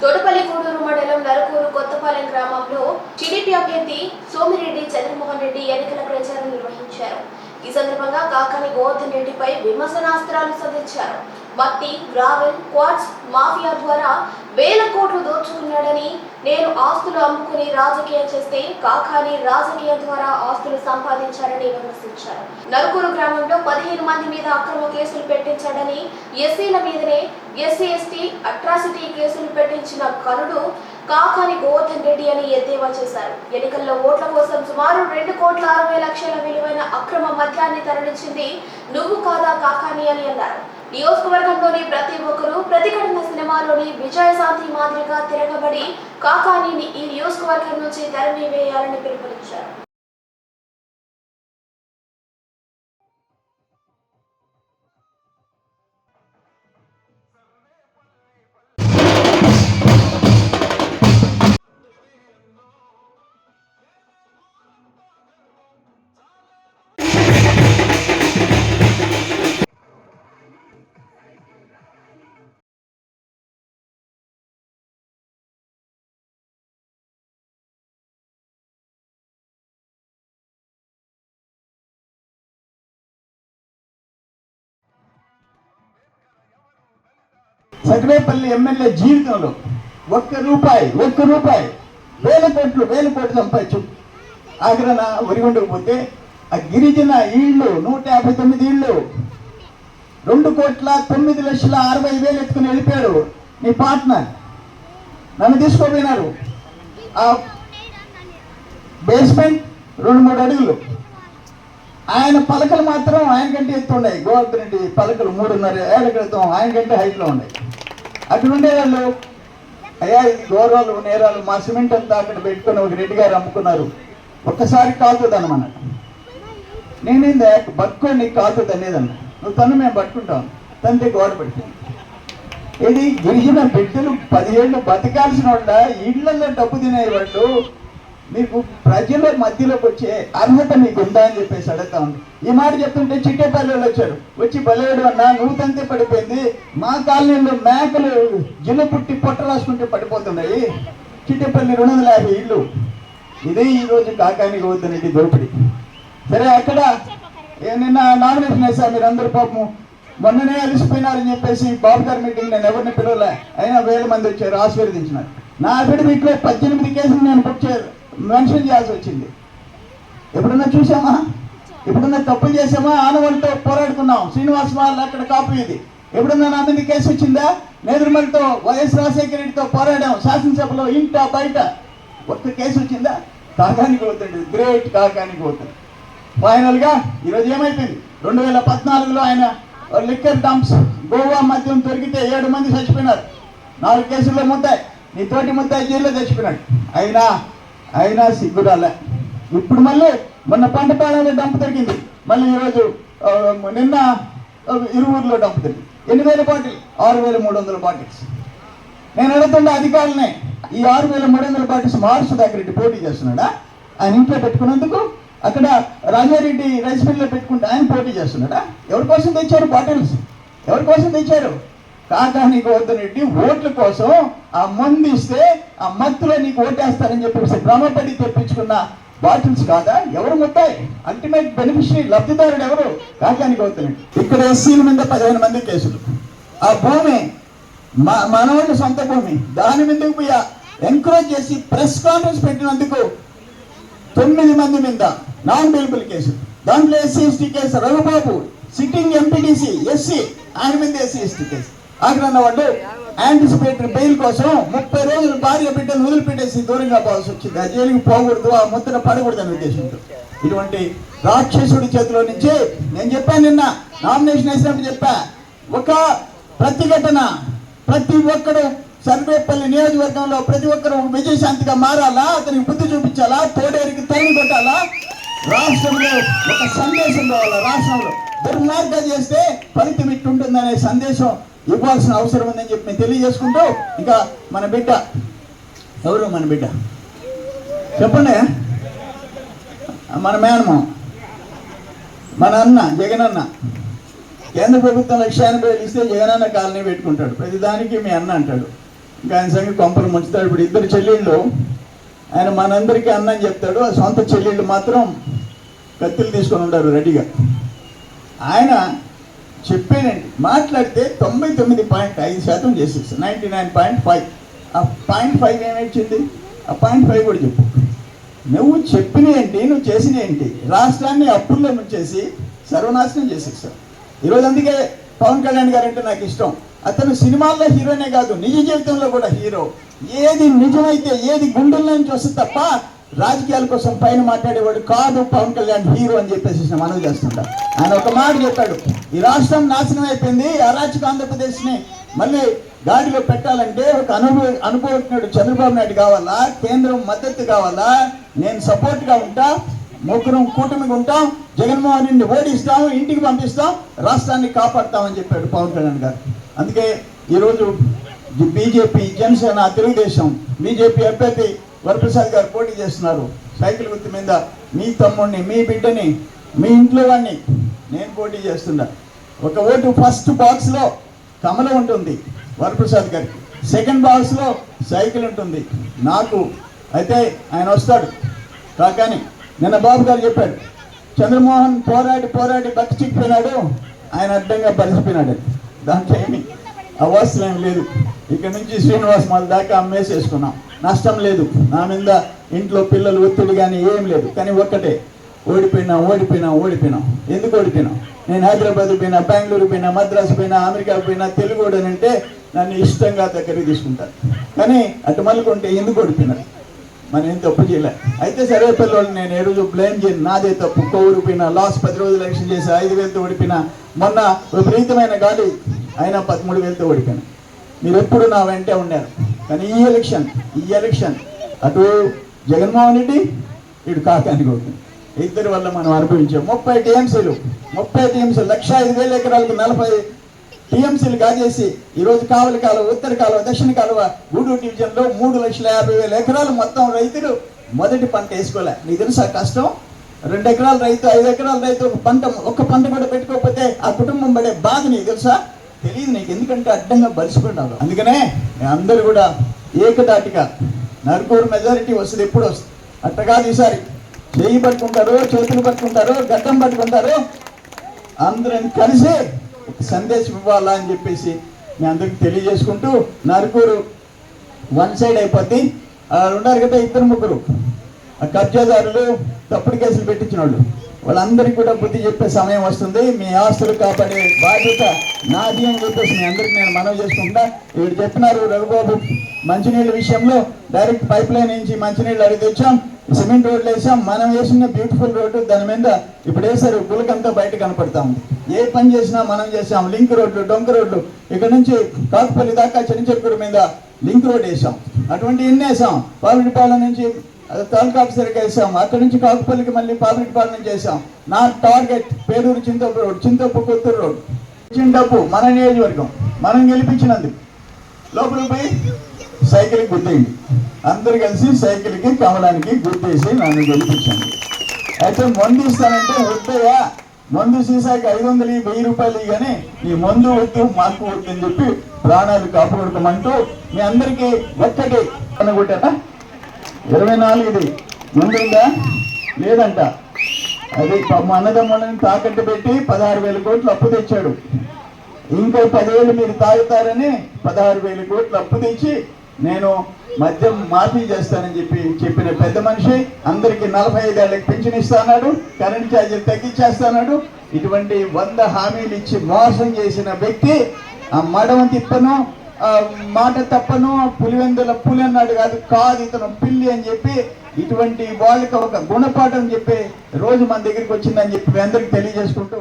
తోటపల్లి కూడూరు మండలం నరకూరు కొత్తపాలెం గ్రామంలో టీడీపీ అభ్యర్థి సోమిరెడ్డి చంద్రమోహన్ రెడ్డి ఎన్నికల ప్రచారం నిర్వహించారు. ఈ సందర్భంగా కాకాని గోవర్ధన్ రెడ్డిపై విమర్శనాస్త్రాలు సంధించారు. మట్టి గ్రావెల్ క్వార్ట్స్ మాఫియా ద్వారా వేల కోట్లు దోచుకున్నాడని నేను ఆస్తులు అమ్ముకుని రాజకీయం చేస్తే కాకాని రాజకీయం ద్వారా ఆస్తులు సంపాదించారని విమర్శించారు. నలుగురు గ్రామంలో పదిహేను మంది మీద అక్రమ కేసులు పెట్టించాడని ఎస్సీల మీదనే ఎస్సీ ఎస్టీ అట్రాసిటీ కేసులు పెట్టించిన కరుడు కాకాని గోవర్ధన్ రెడ్డి అని ఎద్దేవా చేశారు. ఎన్నికల్లో ఓట్ల కోసం సుమారు రెండు కోట్ల అరవై లక్షల విలువైన అక్రమ మద్యాన్ని తరలించింది నువ్వు కాదా కాకాని అని అన్నారు. నియోజకవర్గంలోని ప్రతి ఒక్కరూ ప్రతిఘటన సినిమాలోని విజయశాంతి మాదిరిగా తిరగబడి కాకానీని ఈ నియోజకవర్గం నుంచి తరిమి వేయాలని పిలుపునిచ్చారు. సగరేపల్లి ఎమ్మెల్యే జీవితంలో ఒక్క రూపాయి ఒక్క రూపాయి వేల కోట్లు వేల కోట్లు సంపాదించు. ఆగ్రహ ఒరిగొండకపోతే ఆ గిరిజన ఇళ్ళు నూట యాభై తొమ్మిది ఇళ్ళు రెండు కోట్ల తొమ్మిది లక్షల అరవై వేలు ఎత్తుకుని వెళ్ళిపోయాడు నీ పార్ట్నర్. నన్ను తీసుకోపోయినారు. ఆ బేస్మెంట్ రెండు మూడు అడుగులు. ఆయన పలకలు మాత్రం ఆయన కంటే ఎత్తు ఉన్నాయి. గోవర్ధన్ రెడ్డి పలకలు మూడున్నర ఏళ్ళ క్రితం ఆయన కంటే హైట్లో ఉన్నాయి. అక్కడ ఉండేవాళ్ళు? అయ్యా ఇది గౌరవాలు నేరాలు మా సిమెంట్ అంతా అక్కడ పెట్టుకొని ఒక రెడ్డి గారు అమ్ముకున్నారు. ఒక్కసారి కాలుతుంది అనమాట నేనేందే? బతుకొని నీకు కాలుతుంది అనేదన్న నువ్వు తను మేము పట్టుకుంటాం. తండ్రి గోడ పెట్టుకుంటాం ఇది గిరిజన బిడ్డలు పదిహేళ్ళు బతకాల్సిన వాళ్ళ ఇళ్ళలో డబ్బు తినేవాళ్ళు మీకు ప్రజల మధ్యలోకి వచ్చే అర్హత మీకు ఉందా అని చెప్పేసి అడుగుతా ఉంది. ఈ మాట చెప్తుంటే చిట్టేపల్లి వాళ్ళు వచ్చారు. వచ్చి బలేడు అన్నా నువ్వు తంతే పడిపోయింది. మా కాలనీలో మేకలు జిన్న పుట్టి పొట్ట రాసుకుంటే పడిపోతున్నాయి. చిట్టేపల్లి రెండు వందల యాభై ఇళ్ళు. ఇదే ఈ రోజు కాకానికి వద్దనేది దోపిడి. సరే అక్కడ నిన్న నామినేషన్ వేసాను మీరందరూ పాపము. మొన్ననే అలిసిపోయినారని చెప్పేసి బాబు గారి మీటింగ్ నేను ఎవరిని పిలవలే. అయినా వేల మంది వచ్చారు ఆశీర్వదించినారు. నా అఫిడవిట్లో పద్దెనిమిది కేసులు నేను బుక్ చేయాలి. మెన్షన్ చేయాల్సి వచ్చింది. ఎప్పుడన్నా చూసామా? ఎప్పుడన్నా తప్పులు చేసామా? ఆనవాళ్ళతో పోరాడుకున్నాం. శ్రీనివాస్ మాల్ అక్కడ కాపీ ఇది. ఎప్పుడన్నా నా మీద కేసు వచ్చిందా? నేదురుమలతో వైఎస్ రాజశేఖర రెడ్డితో పోరాడాం. శాసనసభలో ఇంట బయట ఒక్క కేసు వచ్చిందా? కాకానికి పోతుంది. గ్రేట్ కాకానికి పోతుంది. ఫైనల్గా ఈరోజు ఏమైపోయింది? రెండు వేల పద్నాలుగులో ఆయన లిక్కర్ డంప్స్ గోవా మద్యం దొరికితే ఏడు మంది చచ్చిపోయినారు. నాలుగు కేసుల్లో ముద్దాయి. నీ తోటి ముద్దాయి జైల్లో చచ్చిపోయినాడు. అయినా అయినా సిగ్గురాలే. ఇప్పుడు మళ్ళీ మొన్న పంట పాడాలో డంప్ దొరికింది మళ్ళీ ఈరోజు నిన్న ఇరువురులో డంప్ దొరికింది ఎన్ని వేల బాటిల్? ఆరు వేల మూడు వందల బాటిల్స్. నేను అడుగుతున్న అధికారులనే ఈ ఆరు వేల మూడు వందల బాటిల్స్ మార్చు దగ్గర రెడ్డి పోటీ చేస్తున్నాడా? ఆయన ఇంట్లో పెట్టుకున్నందుకు అక్కడ రాజారెడ్డి రైస్ మిల్లో పెట్టుకుంటే ఆయన పోటీ చేస్తున్నాడా? ఎవరి కోసం తెచ్చారు బాటిల్స్? ఎవరి కోసం తెచ్చారు? కాకా నీకు వద్దనెట్టి ఓట్ల కోసం ఆ మందు ఇస్తే ఆ మత్తులో నీకు ఓటేస్తారని చెప్పేసి భ్రమపడి తెప్పించుకున్న బాటిల్స్ కాదా? ఎవరు ముద్దాయి అల్టిమేట్ బెనిఫిషరీ లబ్ధిదారుడు ఎవరు? కాకానికి వద్దనెట్టి ఇక్కడ ఎస్సీల మీద పదిహేను మంది కేసులు. ఆ భూమి మా మనవాళ్ళ సొంత భూమి. దాని మీదకి పోయి ఎంకరేజ్ చేసి ప్రెస్ కాన్ఫరెన్స్ పెట్టినందుకు తొమ్మిది మంది మీద నాన్ బిలబుల్ కేసు దాంట్లో SC ST case. Raghubabu sitting MPTC SC ఆయన మీద ఎస్సీ ఎస్టీ కేసు. ఆగ్రహణ వాళ్ళు యాంటిసిపేటరీ బెయిల్ కోసం ముప్పై రోజులు భార్య బిడ్డలు వదిలిపెట్టేసి దూరంగా పోవాల్సి వచ్చింది. ఆ జైలుకి పోకూడదు ఆ ముద్ర పడకూడదు అనే ఉద్దేశంతో. ఇటువంటి రాక్షసుడి చేతిలో నుంచి నేను చెప్పాను నిన్న నామినేషన్ వేసినప్పుడు చెప్పా ఒక ప్రతిఘటన ప్రతి ఒక్కడు సర్వేపల్లి నియోజకవర్గంలో ప్రతి ఒక్కరు విజయశాంతిగా మారాలా? అతనికి బుద్ధి చూపించాలా? తోడేరికి తరిమి కొట్టాలా? రాష్ట్రంలో ఒక సందేశం రావాలా? రాష్ట్రంలో దుర్మార్గం చేస్తే ఫలితం ఇట్టుంటుందనే సందేశం ఇవ్వాల్సిన అవసరం ఉందని చెప్పి నేను తెలియజేసుకుంటూ ఇంకా మన బిడ్డ ఎవరు మన బిడ్డ? చెప్పండి. మన మేనమా మన అన్న జగన్ అన్న. కేంద్ర ప్రభుత్వం లక్ష ఎనభై వేలు ఇస్తే జగనన్న కాలనీ పెట్టుకుంటాడు. ప్రతిదానికి మీ అన్న అంటాడు. ఇంకా ఆయన సంగతి కొంపలు ముంచుతాడు. ఇప్పుడు ఇద్దరు చెల్లెళ్ళు ఆయన మనందరికీ అన్నం చెప్తాడు. ఆ సొంత చెల్లెళ్ళు మాత్రం కత్తిలు తీసుకొని ఉంటారు రెడీగా. ఆయన చెప్పానండి. మాట్లాడితే తొంభై తొమ్మిది పాయింట్ ఐదు శాతం చేసేసి నైంటీ నైన్ పాయింట్ ఫైవ్. ఆ పాయింట్ ఫైవ్ ఏమొచ్చింది ఆ పాయింట్ ఫైవ్ కూడా చెప్పు. నువ్వు చెప్పిన ఏంటి? నువ్వు చేసిన ఏంటి? రాష్ట్రాన్ని అప్పుల్లో ముంచేసి సర్వనాశనం చేసేస్తావు ఈరోజు అందుకే పవన్ కళ్యాణ్ గారు అంటే నాకు ఇష్టం. అతను సినిమాల్లో హీరోనే కాదు నిజ జీవితంలో కూడా హీరో. ఏది నిజమైతే ఏది గుండెల్లో నుంచి వస్తుంది తప్ప రాజకీయాల కోసం పైన మాట్లాడేవాడు కాదు పవన్ కళ్యాణ్ హీరో అని చెప్పేసి నేను మనవి చేస్తుంటా. ఆయన ఒక మాట చెప్పాడు ఈ రాష్ట్రం నాశనం అయిపోయింది అరాచక ఆంధ్రప్రదేశ్ని మళ్ళీ గాడిలో పెట్టాలంటే ఒక అనుభవ అనుభవజ్ఞుడు చంద్రబాబు నాయుడు కావాలా? కేంద్రం మద్దతు కావాలా? నేను సపోర్ట్గా ఉంటా ముగ్గురం కూటమిగా ఉంటాం జగన్మోహన్ రెడ్డిని ఓడిస్తాం ఇంటికి పంపిస్తాం రాష్ట్రాన్ని కాపాడుతామని చెప్పాడు పవన్ కళ్యాణ్ గారు. అందుకే ఈరోజు బీజేపీ జనసేన తెలుగుదేశం బీజేపీ అభ్యర్థి వరప్రసాద్ గారు పోటీ చేస్తున్నారు. సైకిల్ గుర్తు మీద మీ తమ్ముడిని మీ బిడ్డని మీ ఇంట్లో వాడిని నేను పోటీ చేస్తున్నా. ఒక ఓటు ఫస్ట్ బాక్స్లో కమలం ఉంటుంది వరప్రసాద్ గారికి. సెకండ్ బాక్స్లో సైకిల్ ఉంటుంది. నాకు అయితే ఆయన వస్తాడు. కాకాని నిన్న బాబు గారు చెప్పాడు చంద్రమోహన్ పోరాడి పోరాడి బతి చిక్కిపోయినాడు. ఆయన అడ్డంగా పరిచిపోయినాడు దాంట్లో ఏమి అవసరం లేదు. ఇక్కడ నుంచి శ్రీనివాస్ మాల్ దాకా అమ్మేసేసుకున్నాం నష్టం లేదు. నా మీద ఇంట్లో పిల్లలు ఒత్తిడి కానీ ఏం లేదు. కానీ ఒక్కటే ఓడిపోయినా ఓడిపోయినా ఓడిపోయినాం. ఎందుకు ఓడిపోయినాం? నేను హైదరాబాద్ పోయినా బెంగళూరు పోయినా మద్రాసు పోయినా అమెరికా పోయినా తెలుగు అంటే నన్ను ఇష్టంగా దగ్గరికి తీసుకుంటారు. కానీ అటు మళ్ళీ ఎందుకు ఓడిపోయినారు? మనం ఏం తప్పు చేయలే. అయితే సరే పిల్లలు నేను ఏ రోజు బ్లేమ్ చేయను. నాదే తప్పు. కోవిడిపోయినా లాస్ పది రోజులు ఎలక్షన్ చేసి ఐదు వేలతో ఓడిపోయినా మొన్న విపరీతమైన గాలి. అయినా పదమూడు వేలతో ఓడిపోయినా. మీరు ఎప్పుడు నా వెంటే ఉన్నారు కానీ ఈ ఎలక్షన్ ఈ ఎలక్షన్ అటు జగన్మోహన్ రెడ్డి ఇటు కాకాని గోపి ఇద్దరి వల్ల మనం అనుభవించాం. ముప్పై టీఎంసీలు ముప్పై టీఎంసీలు లక్ష ఐదు వేల ఎకరాలకు నలభై టీఎంసీలు కాజేసి ఈరోజు కావలి కాలువ ఉత్తర కాలువ దక్షిణ కాలువ గూడూరు డివిజన్లో మూడు లక్షల యాభై వేల ఎకరాలు మొత్తం రైతులు మొదటి పంట వేసుకోలే. నీకు తెలుసా కష్టం? రెండు ఎకరాల రైతు ఐదు ఎకరాల రైతు ఒక పంట ఒక్క పంట కూడా పెట్టుకోకపోతే ఆ కుటుంబం పడే బాధ నీకు తెలుసా? తెలియదు నీకు. ఎందుకంటే అడ్డంగా బలిసిపోయినారు అందుకనే అందరూ కూడా ఏకదాటిగా నలుగురు మెజారిటీ వస్తుంది ఎప్పుడు వస్తుంది. అట్ట కాదు ఈసారి. చేయి పట్టుకుంటారు చేతులు పట్టుకుంటారు గడ్డం పట్టుకుంటారు అందరం కలిసి ఒక సందేశం ఇవ్వాలా అని చెప్పేసి మీ అందరికి తెలియజేసుకుంటూ నరుకూరు వన్ సైడ్ అయిపోద్ది. ఉన్నారు కదా ఇద్దరు ముగ్గురు. ఆ కబ్జాదారులు తప్పుడు కేసులు పెట్టించిన వాళ్ళు వాళ్ళందరికీ కూడా బుద్ధి చెప్పే సమయం వస్తుంది. మీ ఆస్తులు కాపాడే బాధ్యత నాది అని చెప్పేసి మీ అందరికి నేను మనవి చేసుకుంటా వీడు చెప్పినారు రఘుబాబు మంచినీళ్ళ విషయంలో డైరెక్ట్ పైప్ లైన్ నుంచి మంచినీళ్ళు అడిగి తెచ్చాం. సిమెంట్ రోడ్లు వేసాం. మనం వేసిన బ్యూటిఫుల్ రోడ్డు దాని మీద ఇప్పుడు వేసారు గులకంతా బయట కనపడతా ఉంది. ఏ పని చేసినా మనం చేసాం లింక్ రోడ్లు డొంక రోడ్లు. ఇక్కడ నుంచి కాకుపల్లి దాకా చెనిచెక్కుడు మీద లింక్ రోడ్ వేసాం అటువంటి ఎన్ని వేసాం పాపిడిపాలెం నుంచి అది తాలూకా ఆఫీసర్గా వేసాం అక్కడి నుంచి కాకుపల్లికి మళ్ళీ పాపిడిపాలెం డిపార్ట్మెంట్ చేసాం నా target Peruru Chintapu road Chintapu Kothuru road. ఇచ్చిన డబ్బు మన నియోజకవర్గం. మనం గెలిపించినందుకు. లోపలికి పోయి సైకిల్ గుద్దేయండి అందరు కలిసి సైకిల్కి కమలానికి గుర్తేసి నన్ను గెలిపించండి. అయితే మందు ఇస్తానంటే వద్దయా మందు సీసాకి ఐదు వందలు వెయ్యి రూపాయలు కానీ నీ మందు వద్దు మాకు వద్దు అని చెప్పి ప్రాణాలు కాపాడుకోమంటూ మీ అందరికీ ఒక్కటి అనుకుంటారా? ఇరవై నాలుగుది ముందుందా? లేదంట. అది పాపం అన్నదమ్ములని తాకట్టు పెట్టి పదహారు వేల కోట్లు అప్పు తెచ్చాడు. ఇంకో పదివేలు మీరు తాగుతారని పదహారు వేల కోట్లు అప్పు తెచ్చి నేను మద్యం మాఫీ చేస్తానని చెప్పి చెప్పిన పెద్ద మనిషి అందరికి నలభై ఐదేళ్ళకి పెన్షన్ ఇస్తాడు కరెంట్ ఛార్జీలు తగ్గించేస్తాడు ఇటువంటి వంద హామీలు ఇచ్చి మోసం చేసిన వ్యక్తి ఆ మడమ తిప్పను మాట తప్పను పులివెందుల పులి అన్నాడు కాదు కాదు ఇతను పిల్లి అని చెప్పి ఇటువంటి వాళ్ళకి ఒక గుణపాఠం చెప్పి రోజు మన దగ్గరికి వచ్చిందని చెప్పి అందరికి తెలియజేసుకుంటూ